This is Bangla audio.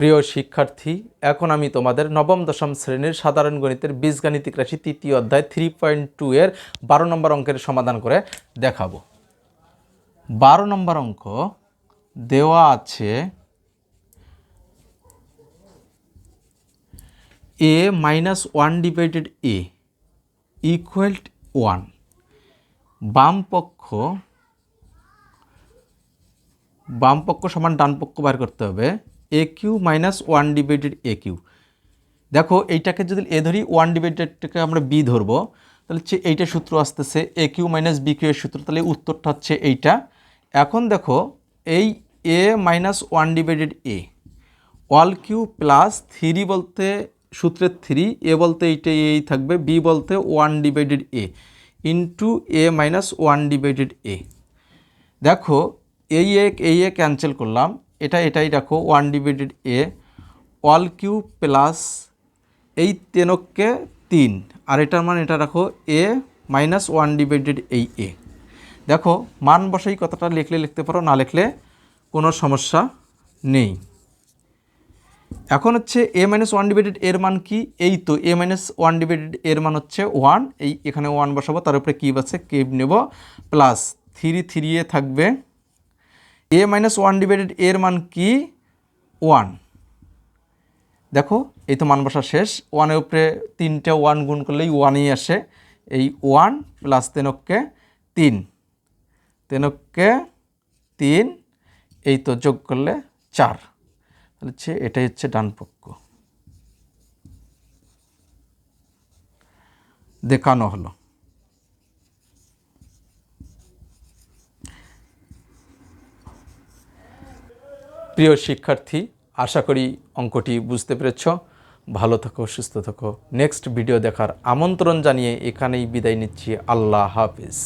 প্রিয় শিক্ষার্থী, এখন আমি তোমাদের নবম, দশম শ্রেণির সাধারণ গণিতের বীজগাণিতিক রাশি তৃতীয় অধ্যায় থ্রি পয়েন্ট টু এর বারো নম্বর অঙ্কের সমাধান করে দেখাবো। বারো নম্বর অঙ্ক দেওয়া আছে A minus one divided A equal one বাম পক্ষ বাম পক্ষ সমান ডান পক্ষ বার করতে হবে। A Q minus one divided A Q দেখো, এইটাকে যদি এ ধরি ওয়ান ডিভাইডেডটাকে আমরা বি ধরবো, তাহলে হচ্ছে এইটা সূত্র আসতেছে A Q minus B Q এর সূত্র, তাহলে উত্তরটা হচ্ছে এইটা। এখন দেখো, এই A minus one divided A all Q plus three বলতে সূত্রের থ্রি এ বলতে এইটা এই থাকবে বি বলতে one divided A into A minus one divided A দেখো, এই এক, এই এ ক্যান্সেল করলাম এটা এটাই রাখো one divided A all Q plus এই তেনককে তিন। আর এটার মান এটা রাখো এ মাইনাস ওয়ান ডিভাইডেড এই এ দেখো, মান বসাই কথাটা লিখলে লিখতে পারো, না লিখলে কোনো সমস্যা নেই। এখন হচ্ছে এ মাইনাস ওয়ান ডিভাইডেড এর মান কি? এই তো এ মাইনাস ওয়ান ডিভাইডেড এর মান হচ্ছে ওয়ান এই এখানে ওয়ান বসাবো, তার উপরে কিব আছে কিব নেব। প্লাস থ্রি থ্রি এ থাকবে এ মাইনাস ওয়ান ডিভাইডেড এর মান কি? ওয়ান দেখো, এই তো মান বসা শেষ। ওয়ানের উপরে তিনটে ওয়ান গুণ করলেই ওয়ানই আসে। এই ওয়ান প্লাস তেনককে তিন। তেনককে তিন, এই তো যোগ করলে চার। তাহলে হচ্ছে এটাই হচ্ছে ডান পক্ষ। দেখানো হলো। প্রিয় শিক্ষার্থী, আশা করি অঙ্কটি বুঝতে পেরেছ। ভালো থাকো, সুস্থ থাকো। নেক্সট ভিডিও দেখার আমন্ত্রণ জানিয়ে এখানেই বিদায় নিচ্ছি। আল্লাহ হাফিজ।